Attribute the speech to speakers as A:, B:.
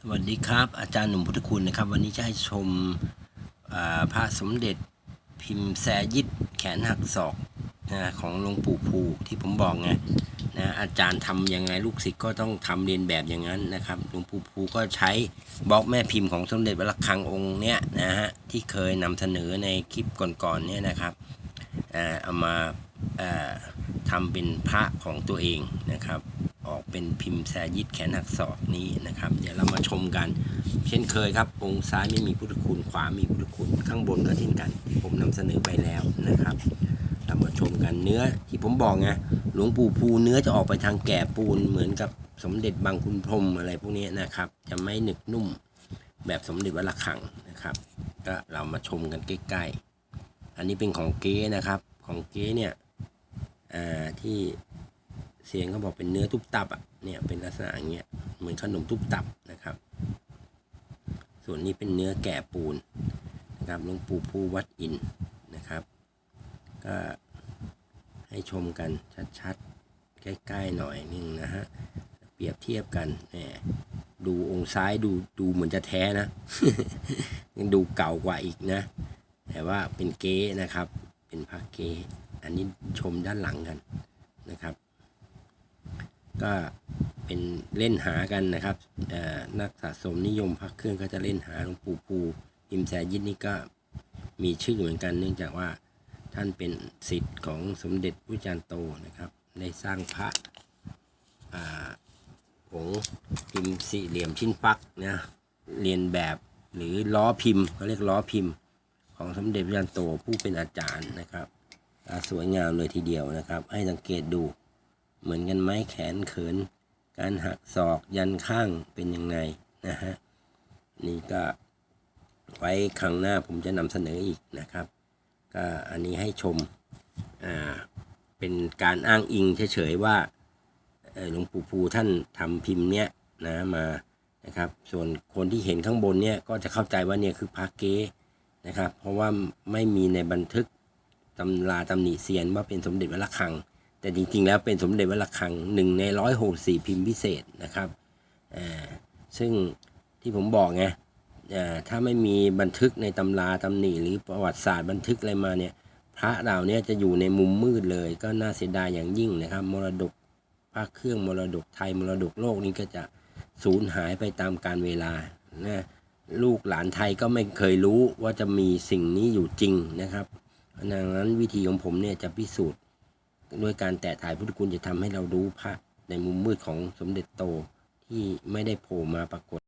A: สวัสดีครับ อาจารย์หนุ่มพุทธคุณนะครับ วันนี้จะให้ชมพระสมเด็จพิมพ์แซยิดแขนหักศอกนะของหลวงปู่ภูที่ผมบอกไงนะอาจารย์ทำยังไงลูกศิษย์ก็ต้องทำเรียนแบบอย่างนั้นนะครับหลวงปู่ภูก็ใช้บล็อกแม่พิมพ์ของสมเด็จวัดระฆังองค์เนี้ยนะฮะที่เคยนำเสนอในคลิปก่อนๆเนี่ยนะครับเอามาอ่าทำเป็นพระของตัวเองนะครับ ออกเป็นพิมพ์แซยิดแขนหักศอกนี้นะครับ เดี๋ยวเรามาชมกัน เช่นเคยครับ องค์ซ้ายไม่มีพุทธคุณขวามีพุทธคุณข้างบนก็เช่นกัน ผมนำเสนอไปแล้วนะครับ เรามาชมกันเนื้อที่ผมบอกไงหลวงปู่ภูเนื้อจะออกไปทางแก่ปูนเหมือนกับสมเด็จบางคุณพรมอะไรพวกนี้นะครับ จะไม่หนึกนุ่มแบบสมเด็จวัดระฆังนะครับ ก็เรามาชมกันใกล้ๆอันนี้เป็นของเก๊นะครับของเก๊เนี่ยที่ เสียงเขาบอกเป็นเนื้อทุบตับอะเนี่ยเป็นลักษณะอย่างเงี้ยเหมือนขนมทุบตับนะครับ ส่วนนี้เป็นเนื้อแก่ปูนนะครับหลวงปู่ภูวัดอินนะครับ ก็ให้ชมกันชัดๆใกล้ๆหน่อยนึงนะฮะเปรียบเทียบกันแหมดูองค์ซ้ายดูดูเหมือนจะแท้นะยังดูเก่ากว่าอีกนะ แต่ว่าเป็นเก๊นะครับ เป็นพระเก๊อันนี้ชมด้านหลังกันนะครับ ก็เป็นเล่นหากันนะครับเอ่อนักสะสมนิยมพักเครื่องก็จะเล่นหาหลวงปู่ภูอิมแซยิดนี่ก็มีชื่อเหมือนกัน เนื่องจากว่าท่านเป็นสิทธิ์ของสมเด็จพระจารย์โตนะครับได้สร้างพระอ่าผงพิมพ์สี่เหลี่ยมชิ้นฟักนะเรียนแบบหรือล้อพิมพ์เขาเรียกล้อพิมพ์ ของสมเด็จพระจารย์โตผู้เป็นอาจารย์นะครับสวยงามเลยทีเดียวนะครับ ให้สังเกตดู เหมือนกันไหมแขนเขิน การหักศอกยันข้างเป็นยังไงนะฮะนี่ก็ไว้ครั้งหน้าผมจะนำเสนออีกนะครับ ก็อันนี้ให้ชมอ่าเป็นการอ้างอิงเฉยๆว่าเออหลวงปู่ภูท่านทำพิมพ์เนี้ยนะมานะครับ ส่วนคนที่เห็นข้างบนเนี่ยก็จะเข้าใจว่าเนี่ยคือพระเก๊นะครับ เพราะว่าไม่มีในบันทึกตำราตำหนิเซียนว่าเป็นสมเด็จวัดระฆัง แต่จริงๆ แล้วเป็นสมเด็จวัดระฆังหนึ่งในร้อยหกสี่พิมพ์พิเศษนะครับซึ่งที่ผมบอกไงถ้าไม่มีบันทึกในตำราตำหนิหรือประวัติศาสตร์บันทึกอะไรมาเนี่ยพระเหล่านี้จะอยู่ในมุมมืดเลย ก็น่าเสียดายอย่างยิ่งนะครับ มรดกพระเครื่องมรดกไทยมรดกโลกนี้ก็จะสูญหายไปตามกาลเวลานะลูกหลานไทยก็ไม่เคยรู้ว่าจะมีสิ่งนี้อยู่จริงนะครับดังนั้นวิธีของผมเนี่ยจะพิสูจน์ ด้วยการแตะถ่ายพุทธคุณจะทำให้เรารู้พระในมุมมืดของสมเด็จโตที่ไม่ได้โผล่มาปรากฏ